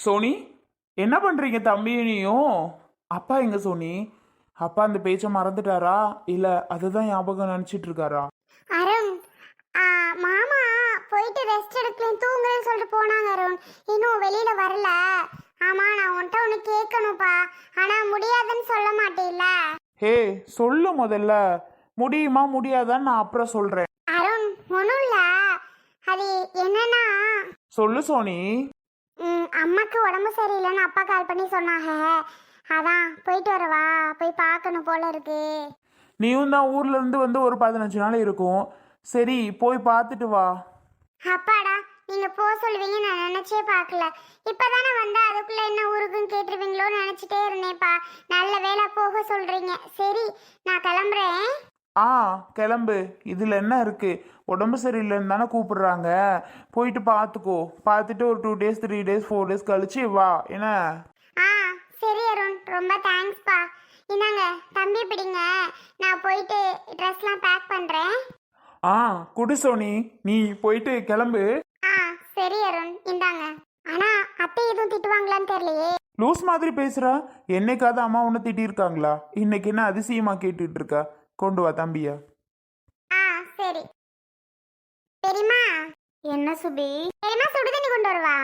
Sony என்ன பண்றீங்க தம்பியனையும் அப்பா எங்க சோனி? அப்பா அந்த பேச்சை மறந்துட்டாரா? இல்ல அதுதான் ஞாபகம் நினைச்சிட்டு இருக்காரா அருண் ஆ, மாமா போயிட்டு ரெஸ்ட் எடுக்கலையும் தூங்குறேன்னு சொல்லிட்டு போனாங்க அருண். இன்னும் வெளியில வரல. ஆமா நான் உன்கிட்ட ஒன்று கேட்கணும்ப்பா. ஆனா முடியாதுன்னு சொல்ல மாட்டேல்ல? ஹே சொல்லு முதல்ல. முடியுமா முடியாதான்னு நான் அப்புறம் சொல்றேன். அருண் ஒன்றும் இல்லை. அது என்னன்னா சொல்லு சோனி. அம்மாக்கு உடம்பு சரியில்லைன்னு அப்பா கால் பண்ணி சொன்னாங்க. அதான் போயிட்டு வரவா போய் பார்க்கணும் போல இருக்கு. நீயும் தான் ஊர்ல இருந்து வந்து ஒரு பதினஞ்சு நாள் இருக்கும். சரி போய் பார்த்துட்டு வா. அப்பாடா நீங்க போக சொல்லுவீங்க நான் நினைச்சே பார்க்கல. இப்பதானே வந்தா அதுக்குள்ள என்ன ஊருக்குன்னு கேட்டுருவீங்களோன்னு நினைச்சிட்டே இருந்தேன்ப்பா. நல்ல வேளை போக சொல்றீங்க. சரி நான் கிளம்புறேன். ஆ கிளம்பு. இதுல என்ன இருக்கு? உடம்பு சரியில்லைன்னு தானே கூப்பிடுறாங்க. போயிட்டு பார்த்துக்கோ பார்த்துட்டு ஒரு two days three days four days கழிச்சு வா. என்ன? ஆ சரி அருண். ரொம்ப தேங்க்ஸ்ப்பா இந்தாங்க தம்பி பிடிங்க. நான் போயிட்டு ட்ரெஸ்லாம் பேக் பண்றேன். ஆ குடு சோனி. நீ போயிட்டு கிளம்பு. ஆ சரி அருண். இந்தாங்க. ஆனா அத்தை எதுவும் திட்டுவாங்களான்னு தெரியலையே. லூஸ் மாதிரி பேசுற. என்னைக்காவது அம்மா உன்னை திட்டியிருக்காங்களா இன்னைக்கு என்ன அதிசயமா கேட்டுட்டு இருக்க? கொண்டு வா தம்பிய. ஆ சரி. பெரியம்மா. என்ன சுபி? பெரியம்மா சுடு தண்ணி கொண்டு வருவா.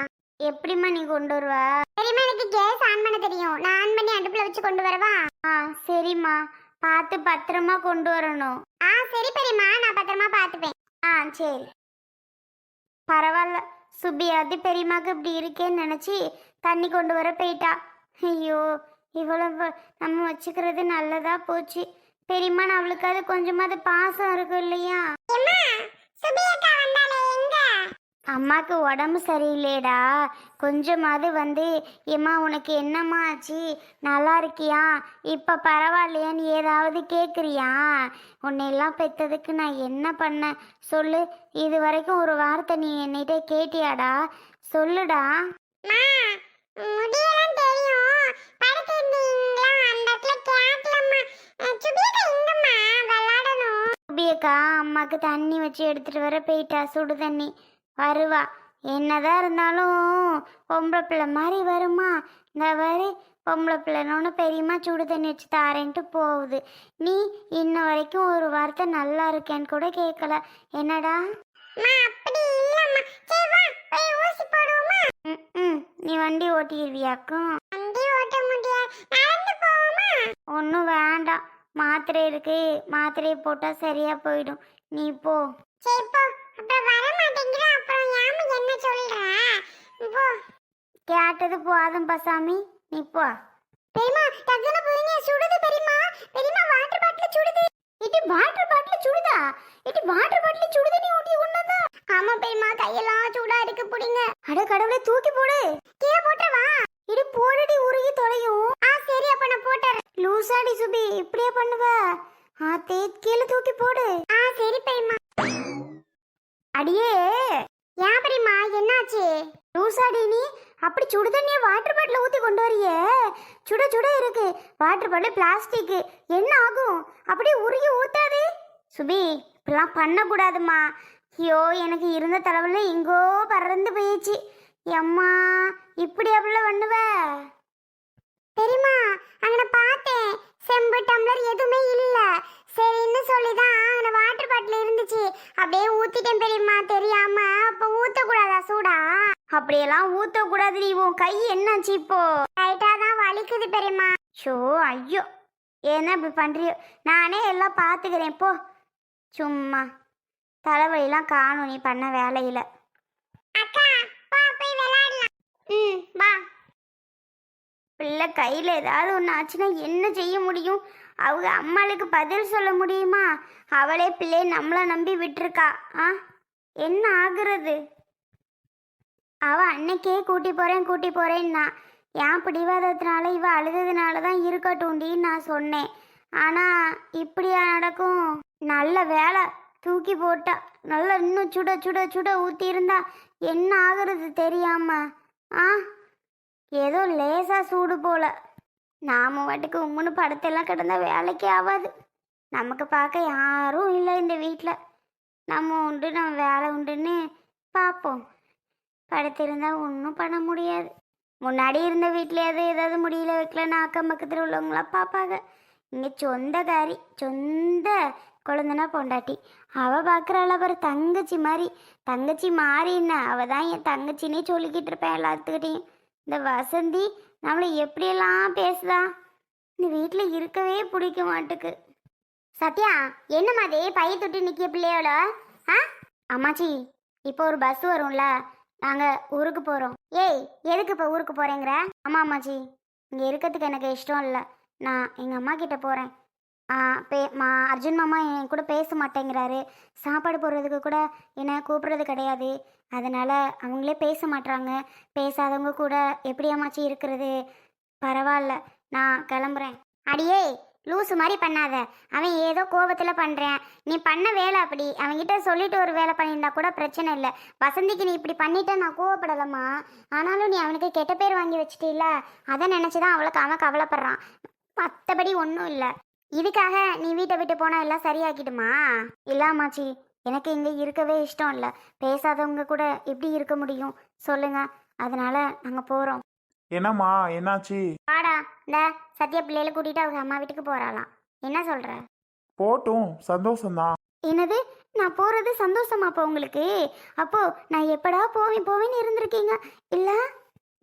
எப்படிம்மா நீ கொண்டு வருவா? பெரியம்மா எனக்கு கேஸ் ஆன் பண்ண தெரியும். நான் ஆன் பண்ணி அடுப்புல வச்சு கொண்டு வரவா? ஆ சரிம்மா. பார்த்து பத்திரமா கொண்டு வரணும். ஆ சரி பெரியம்மா. நான் பத்திரமா பார்த்துப்பேன். ஆ சரி. பரவாயில்ல சுபி அது பெரியம்மாக்கு இப்படி இருக்கேன்னு நினச்சி தண்ணி கொண்டு வர போயிட்டா. ஐயோ இவ்வளவு நம்ம வச்சுக்கிறது நல்லதா போச்சு. பெரியம்மா அவளுக்காவது கொஞ்சமாவது பாசம் இருக்கும் இல்லையா? அம்மாக்கு உடம்பு சரியில்லையடா. கொஞ்சமாவது வந்து ஏம்மா உனக்கு என்னம்மா ஆச்சு? நல்லா இருக்கியா? இப்போ பரவாயில்லையான்னு ஏதாவது கேட்குறியா உன்னையெல்லாம் பெற்றதுக்கு நான் என்ன பண்ணேன் சொல்லு. இது வரைக்கும் ஒரு வார்த்தை நீ என்னிட்ட கேட்டியாடா? சொல்லுடா. சுபியக்கா அம்மாக்கு தண்ணி வச்சு எடுத்துட்டு வர போயிட்டா சுடு தண்ணி. வருவா. என்னதான் இருந்தாலும் பொம்பளை பிள்ளை மாதிரி வருமா? இந்த வரி பொம்பளை பிள்ளைனோன்னு பெரியம்மா சுடு தண்ணி வச்சு தாரேன்ட்டு போகுது. நீ இன்ன வரைக்கும் ஒரு வார்த்தை நல்லா இருக்கேன்னு கூட கேட்கல என்னடா? நீ வண்டி ஓட்டிடுவியாக்கும். ஒன்றும் வேண்டாம். மாத்திரை இருக்கு. மாத்திரையை போட்டால் சரியா போயிடும். நீ போ. சரி போ. அப்புறம் வர மாட்டேங்கிற அப்புறம் யாம என்ன சொல்ற? போ. கேட்டது போதும் பசாமி. நீ போ. பெரியமா டக்குனு போயிங்க சுடுது பெரியமா பெரியமா வாட்டர் பாட்டில் சுடுது. இது வாட்டர் பாட்டில் சுடுதா? இது வாட்டர் பாட்டில் சுடுது நீ ஊட்டி கொண்டதா ஆமா பெரியமா கையெல்லாம் சூடா இருக்கு புடிங்க. அட கடவுளே தூக்கி போடு. கீழே போட்டு வா. இது போடுடி உருகி தொலையும். பண்ண சரி லூசாடி சுபி இப்படியே பண்ணுவ? ஆ தே கீழே தூக்கி போடு. ஆ சரி பெரியமா அடியே ஏன் பெரியமா என்னாச்சு? லூசாடி நீ அப்படி சுடு தண்ணியை வாட்டர் பாட்டில் ஊற்றி கொண்டு வரியே. சுட சுட இருக்கு. வாட்டர் பாட்டில் பிளாஸ்டிக்கு என்ன ஆகும்? அப்படியே உருகி ஊத்தாது. சுபி இப்படிலாம் பண்ணக்கூடாதும்மா. ஐயோ எனக்கு இருந்த தலைவல எங்கோ பறந்து போயிடுச்சு. எம்மா இப்படி அப்படிலாம் பண்ணுவ? தெரியுமா? அங்கே பார்த்தேன். செம்பு டம்ளர் எதுவுமே இல்ல. சரின்னு சொல்லி தான் அங்கே வாட்டர் பாட்டில் இருந்துச்சு. அப்படியே ஊத்திட்டேன் பெரியம்மா. தெரியாம அப்ப ஊத்தக்கூடாதா சூடா? அப்படியெல்லாம் ஊத்தக்கூடாது நீ உன் கை என்னாச்சு இப்போ? லைட்டா தான் வலிக்குது பெரியம்மா. ஷோ ஐயோ. என்ன இப்படி பண்றியோ? நானே எல்லாம் பார்த்துக்கிறேன் போ. சும்மா. தலைவலிலாம் காணும். நீ பண்ண வேலையில அக்கா வா போய் விளையாடலாம். ம் வா. பிள்ளை கையில் ஏதாவது ஒன்று ஆச்சுன்னா என்ன செய்ய முடியும்? அவங்க அம்மாளுக்கு பதில் சொல்ல முடியுமா? அவளே பிள்ளையை நம்மளை நம்பி விட்டுருக்கா. ஆ? என்ன ஆகுறது? அவள் அன்னைக்கே கூட்டி போகிறேன் கூட்டி போகிறேன்னா என் பிடிவாதத்தினால இவ அழுததுனால தான் இருக்கட்டும்டின்னு நான் சொன்னேன். ஆனால் இப்படியா நடக்கும்? நல்ல வேலை தூக்கி போட்டா நல்லா இன்னும் சுட சுட சுட ஊற்றிருந்தா இருந்தா என்ன ஆகுறது தெரியாம? ஆ? ஏதோ லேசா சூடு போல. நாம வாட்டுக்கு உம்முன்னு படத்தெல்லாம் கிடந்தா வேலைக்கே ஆகாது நமக்கு பார்க்க யாரும் இல்லை இந்த வீட்டில் நம்ம உண்டு நம்ம வேலை உண்டுன்னு பார்ப்போம் படுத்திருந்தா ஒன்றும் பண்ண முடியாது. முன்னாடி இருந்த வீட்லயாவது ஏதாவது முடியல வைக்கலன்னு அக்கம் பக்கத்தில் உள்ளவங்களாம் பார்ப்பாங்க இங்கே சொந்தக்காரி சொந்த குழந்தனா பொண்டாட்டி. அவள் பார்க்குறாள் அவர் தங்கச்சி மாதிரி தங்கச்சி மாறின்னா அவள் தான் என் தங்கச்சின்னே சொல்லிக்கிட்டு இருப்பேன் எல்லாத்துக்கிட்டேயும். இந்த வசந்தி நம்மளை எப்படியெல்லாம் பேசுதா? இந்த வீட்டில் இருக்கவே பிடிக்க மாட்டுக்கு. சத்யா என்னம்மா மாதிரி பைய தொட்டு நிற்கிய பிள்ளையோட? ஆ? அம்மாச்சி இப்போ ஒரு பஸ் வரும்ல. நாங்கள் ஊருக்கு போகிறோம் ஏய் எதுக்கு இப்போ ஊருக்கு போகிறேங்கிற ஆமாம் அம்மாச்சி. இங்கே இருக்கிறதுக்கு எனக்கு இஷ்டம் இல்லை. நான் எங்கள் அம்மா கிட்ட போகிறேன் பே மா அர்ஜுன் மாமா என் கூட பேச மாட்டேங்கிறாரு. சாப்பாடு போடுறதுக்கு கூட என்னை கூப்பிட்றது கிடையாது. அதனால் அவங்களே பேச மாட்டுறாங்க பேசாதவங்க கூட எப்படி அம்மாச்சி இருக்கிறது. பரவாயில்ல நான் கிளம்புறேன். அடியே லூஸு மாதிரி பண்ணாத. அவன் ஏதோ கோபத்தில் பண்ணுறேன் நீ பண்ண வேலை அப்படி. அவன்கிட்ட சொல்லிட்டு ஒரு வேலை பண்ணியிருந்தா கூட பிரச்சனை இல்லை. வசந்திக்கு நீ இப்படி பண்ணிட்ட நான் கோவப்படலம்மா. ஆனாலும் நீ அவனுக்கு கெட்ட பேர் வாங்கி வச்சிட்டில்ல. அதை நினச்சி தான் அவளுக்கு அவன் கவலைப்படுறான். மற்றபடி ஒன்றும் இல்லை. இதுக்காக நீ வீட்டை விட்டு போனால் எல்லாம் சரியாக்கிடுமா இல்லாமாச்சி எனக்கு இங்கே இருக்கவே இஷ்டம் இல்லை. பேசாதவங்க கூட எப்படி இருக்க முடியும். சொல்லுங்க. அதனால நாங்கள் போகிறோம் என்னம்மா என்னாச்சு? வாடா. இந்த சத்யா பிள்ளையில கூட்டிட்டு அவங்க அம்மா வீட்டுக்கு போறாளாம். என்ன சொல்ற? போட்டும். சந்தோஷம்தான். என்னது? நான் போறது சந்தோஷமா அப்போ உங்களுக்கு? அப்போ நான் எப்படா போவேன் போவேன்னு இருந்திருக்கீங்க? இல்ல?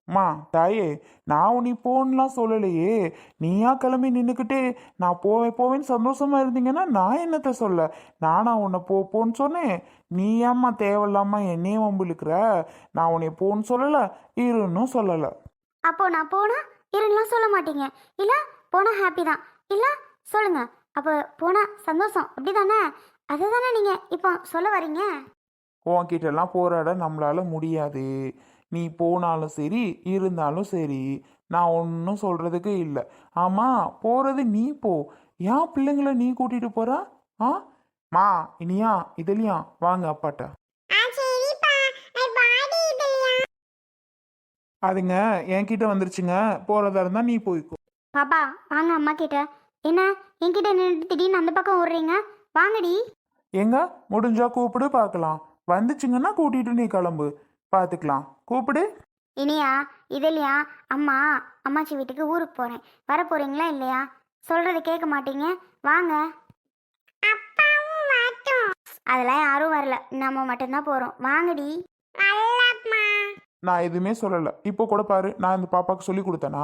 அம்மா தாயே நான் உன்னை போன்லாம் சொல்லலையே. நீயா கிளம்பி நின்றுக்கிட்டு நான் போவேன் போவேன்னு சந்தோஷமா இருந்தீங்கன்னா நான் என்னத்த சொல்ல? நானா உன்னை போ போன்னு சொன்னேன். நீ ஏம்மா தேவையில்லாம என்னையே வம்பிழுக்கிற? நான் உன்னை போன்னு சொல்லலை இருன்னு சொல்லலை. அப்போ நான் போனா இருலாம் சொல்ல மாட்டீங்க. இல்ல போனா ஹாப்பி தான். இல்ல சொல்லுங்க. அப்போ போனா சந்தோஷம். அப்படிதானே? அதுதானே நீங்க இப்போ சொல்ல வரீங்க? உன்கிட்டலாம் போராட நம்மளால முடியாது. நீ போனாலும் சரி இருந்தாலும் சரி. நான் ஒன்றும் சொல்றதுக்கு இல்லை. ஆமாம் போறது நீ போ. ஏன் பிள்ளைங்கள நீ கூட்டிட்டு போறா? ஆ? மா இனியா இதுலையா வாங்க அப்பாட்ட. அதுங்க என்கிட்ட வந்துருச்சுங்க. போறதா இருந்தா நீ போய்க்கோ. பாப்பா வாங்க அம்மா கிட்ட. என்ன என்கிட்ட நின்று திடீர்னு அந்த பக்கம் ஓடுறீங்க? வாங்கடி. எங்க? முடிஞ்சா கூப்பிடு பார்க்கலாம் வந்துச்சுங்கன்னா கூட்டிட்டு நீ கிளம்பு. பார்த்துக்கலாம் கூப்பிடு. இனியா இதுலையா அம்மா அம்மாச்சி வீட்டுக்கு ஊருக்கு போகிறேன் வர போகிறீங்களா இல்லையா? சொல்கிறது கேட்க மாட்டீங்க. வாங்க. அதெல்லாம் யாரும் வரல. நம்ம மட்டும்தான் போகிறோம் வாங்கடி. நான் எதுவுமே சொல்லலை. இப்போ கூட பாரு நான் இந்த பாப்பாவுக்கு சொல்லி கொடுத்தேனா?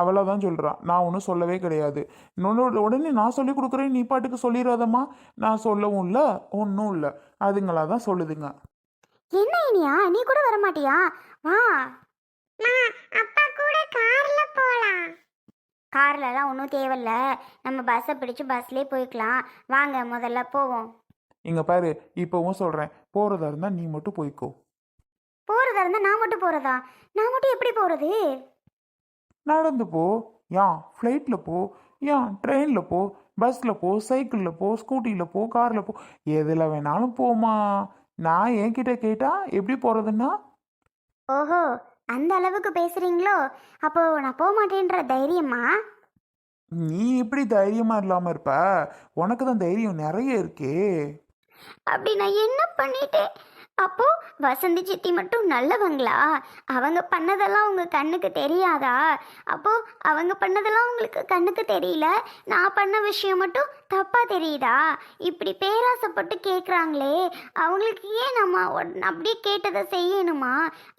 அவளை தான் சொல்கிறான் நான் ஒன்றும் சொல்லவே கிடையாது. இன்னொன்று உடனே நான் சொல்லி கொடுக்குறேன். நீ பாட்டுக்கு சொல்லிடாதம்மா நான் சொல்லவும் இல்லை ஒன்றும் இல்லை. அதுங்களா தான் சொல்லுதுங்க. என்ன இனியா? நீ கூட வர மாட்டியா வா அப்பா கூட கார்ல போலாம். கார்லலாம் ஒன்றும் தேவையில்ல. நம்ம பஸ்ஸை பிடிச்சு பஸ்லேயே போய்க்கலாம். வாங்க முதல்ல போவோம். இங்கே பாரு இப்போவும் சொல்கிறேன் போகிறதா இருந்தால் நீ மட்டும் போய்க்கோ. போகிறதா இருந்தால் நான் மட்டும் போகிறதா நான் மட்டும் எப்படி போகிறது நடந்து போ. ஏன் ஃப்ளைட்டில் போ. ஏன் ட்ரெயினில் போ. பஸ்ஸில் போ. சைக்கிளில் போ. ஸ்கூட்டியில் போ. காரில் போ. எதில் வேணாலும் போமா நான் என்கிட்ட கேட்டா எப்படி போகிறதுன்னா ஓஹோ அந்த அளவுக்கு பேசுறீங்களோ? அப்போ நான் போக மாட்டேன்ற தைரியமா? நீ எப்படி தைரியமா இல்லாம இருப்ப? உனக்கு தான் தைரியம் நிறைய இருக்கே. அப்படி நான் என்ன பண்ணிட்டேன்? அப்போ வசந்தி சித்தி மட்டும் நல்லவங்களா? அவங்க பண்ணதெல்லாம் உங்க கண்ணுக்கு தெரியாதா? அப்போ அவங்க பண்ணதெல்லாம் உங்களுக்கு கண்ணுக்கு தெரியல? நான் பண்ண விஷயம் மட்டும் தப்பா தெரியுதா? இப்படி பேராசைப்பட்டு கேட்குறாங்களே அவங்களுக்கு ஏன் நம்ம அப்படியே கேட்டதை செய்யணுமா?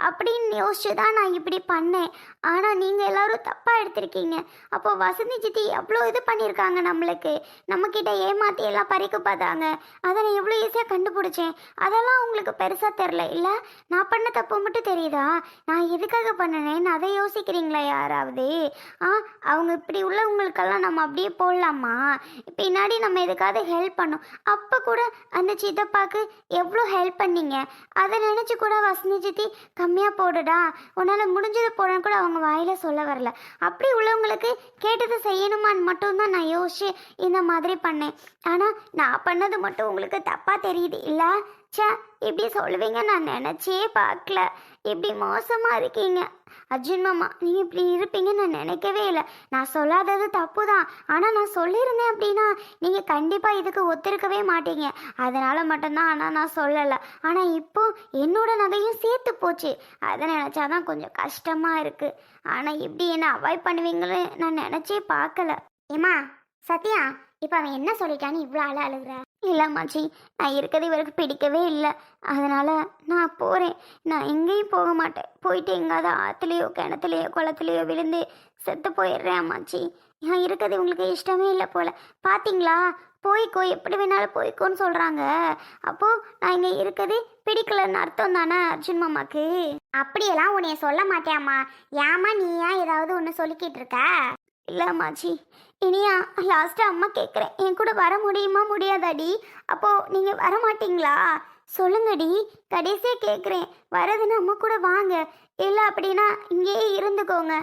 அப்படின்னு யோசிச்சு தான் நான் இப்படி பண்ணேன். ஆனால் நீங்கள் எல்லாரும் தப்பாக எடுத்திருக்கீங்க. அப்போ வசந்தி சித்தி எவ்வளோ இது பண்ணியிருக்காங்க நம்மளுக்கு? நம்மக்கிட்ட ஏமாற்றி எல்லாம் பறிக்க பார்த்தாங்க. அதை நான் எவ்வளோ ஈஸியாக கண்டுபிடிச்சேன். அதெல்லாம் உங்களுக்கு பெருசாக தெரில இல்லை நான் பண்ண தப்பு மட்டும் தெரியுதா? நான் எதுக்காக பண்ணினேன்னு அதை யோசிக்கிறீங்களா யாராவது? ஆ அவங்க இப்படி உள்ளவங்களுக்கெல்லாம் நம்ம அப்படியே போடலாமா? பின்னாடி முன்னாடி நம்ம எதுக்காவது ஹெல்ப் பண்ணோம். அப்போ கூட அந்த சித்தப்பாக்கு எவ்வளோ ஹெல்ப் பண்ணீங்க? அதை நினச்சி கூட வசந்தி சித்தி கம்மியாக போடுடா. உன்னால் முடிஞ்சது போடன்னு கூட அவங்க வாயில் சொல்ல வரல. அப்படி உள்ளவங்களுக்கு கேட்டதை செய்யணுமான்னு மட்டும்தான் நான் யோசிச்சு இந்த மாதிரி பண்ணேன். ஆனால் நான் பண்ணது மட்டும் உங்களுக்கு தப்பாக தெரியுது. இல்லை ச்சே இப்படி சொல்லுவீங்க நான் நினச்சே பார்க்கல. இப்படி மோசமாக இருக்கீங்க. அர்ஜுன் மாமா நீங்கள் இப்படி இருப்பீங்கன்னு நான் நினைக்கவே இல்லை. நான் சொல்லாதது தப்பு தான் ஆனால் நான் சொல்லியிருந்தேன் அப்படின்னா நீங்கள் கண்டிப்பாக இதுக்கு ஒத்துருக்கவே மாட்டீங்க. அதனால் மட்டும்தான் ஆனால் நான் சொல்லலை. ஆனால் இப்போ என்னோட நகையும் சேர்த்து போச்சு. அதை நினச்சாதான் கொஞ்சம் கஷ்டமாக இருக்குது ஆனால் இப்படி என்ன அவாய்ட் பண்ணுவீங்களே நான் நினச்சே பார்க்கல. ஏமா சத்யா இப்போ அவன் என்ன சொல்லிட்டான்னு இவ்வளோ அழ அழுகுற? இல்லை மாச்சி நான் இருக்கிறது இவருக்கு பிடிக்கவே இல்லை. அதனால் நான் போகிறேன் நான் எங்கேயும் போக மாட்டேன். போயிட்டு எங்காவது ஆற்றுலையோ கிணத்துலையோ குளத்துலையோ விழுந்து செத்து போயிடுறேன் அம்மாச்சி நான் இருக்கிறது உங்களுக்கு இஷ்டமே இல்லை போல். பார்த்தீங்களா போய்க்கோ எப்படி வேணாலும் போய்க்கோன்னு சொல்கிறாங்க அப்போது நான் இங்கே இருக்கிறது பிடிக்கலன்னு அர்த்தம் தானே அர்ஜுன் மாமாக்கு? அப்படியெல்லாம் உன்னைய சொல்ல மாட்டேம்மா ஏமா நீயா ஏதாவது ஒன்று சொல்லிக்கிட்டு இருக்க? இல்லை அம்மாச்சி இனியா லாஸ்ட்டாக அம்மா கேட்குறேன் என் கூட வர முடியுமா முடியாதாடி? அப்போது நீங்கள் வர மாட்டீங்களா? சொல்லுங்கடி. கடைசியாக கேட்குறேன் வரதுன்னு அம்மா கூட வாங்க. இல்லை அப்படின்னா இங்கேயே இருந்துக்கோங்க.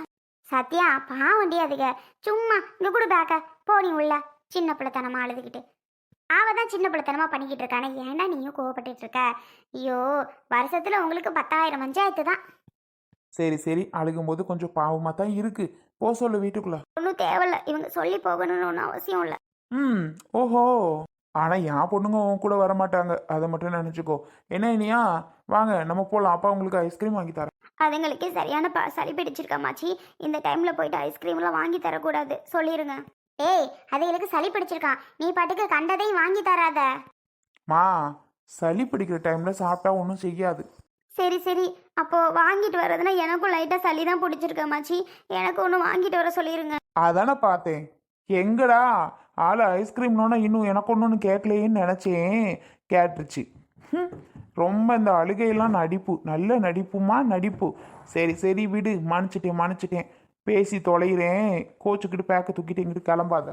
சத்யா பாவண்டி அதுக. சும்மா இங்கே கூட பேக்க. போனி உள்ள. சின்ன பிள்ளைத்தனமா அழுதுகிட்டு. அவள் தான் சின்ன பிள்ளைத்தனமா பண்ணிக்கிட்டு இருக்கானே. ஏன்டா நீயும் கோவப்பட்டு இருக்க? ஐயோ வருஷத்தில் உங்களுக்கு பத்தாயிரம் பஞ்சாயத்து தான். சரி சரி அழுகும்போது கொஞ்சம் பாவமாக தான் இருக்கு. போ சொல்லு வீட்டுக்குள்ள. ஒன்றும் தேவையில்ல. இவங்க சொல்லி போகணும்னு ஒன்றும் அவசியம் இல்லை. ம் ஓஹோ. ஆனால் என் பொண்ணுங்க உன் கூட வர மாட்டாங்க. அதை மட்டும் நினச்சிக்கோ. என்ன இனியா? வாங்க நம்ம போகலாம் அப்பா உங்களுக்கு ஐஸ்கிரீம் வாங்கி தரேன். அதுங்களுக்கே சரியான ப சளி பிடிச்சிருக்காமாச்சி இந்த டைமில் போயிட்டு ஐஸ்கிரீம்லாம் வாங்கி தரக்கூடாது. சொல்லிடுங்க ஏய் அதுங்களுக்கு சளி பிடிச்சிருக்கான் நீ பாட்டுக்கு கண்டதையும் வாங்கி தராத. மா சளி பிடிக்கிற டைமில் சாப்பிட்டா ஒன்றும் செய்யாது. சரி சரி. அப்போ வாங்கிட்டு வரதுன்னா எனக்கும் லைட்டாக சளி தான் பிடிச்சிருக்காமாச்சி எனக்கு ஒன்று வாங்கிட்டு வர சொல்லிடுங்க அதானே பார்த்தேன். எங்கடா? ஆள் ஐஸ்கிரீம்னோன்னா இன்னும் எனக்கு ஒன்று கேட்கலையேன்னு நினச்சேன். கேட்டுருச்சு. ரொம்ப இந்த அழுகையெல்லாம் நடிப்பு. நல்ல நடிப்புமா நடிப்பு. சரி சரி விடு. மன்னிச்சிட்டேன் மன்னிச்சிட்டேன். பேசி தொலைகிறேன். கோச்சுக்கிட்டு பேக்க தூக்கிட்டு எங்கிட்டு கிளம்பாத.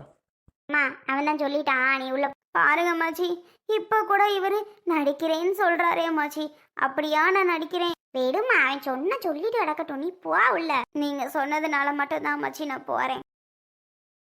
அவன் தான் சொல்லிட்டான். நீ உள்ள பாருங்க மாச்சி இப்போ கூட இவர் நடிக்கிறேன்னு சொல்றாரே மாச்சி அப்படியா நான் நடிக்கிறேன். விடுமா அவன் சொன்ன சொல்லிட்டு கிடக்கட்டும் நீ போ உள்ள நீங்க சொன்னதுனால மட்டும் தான் நான் போறேன்.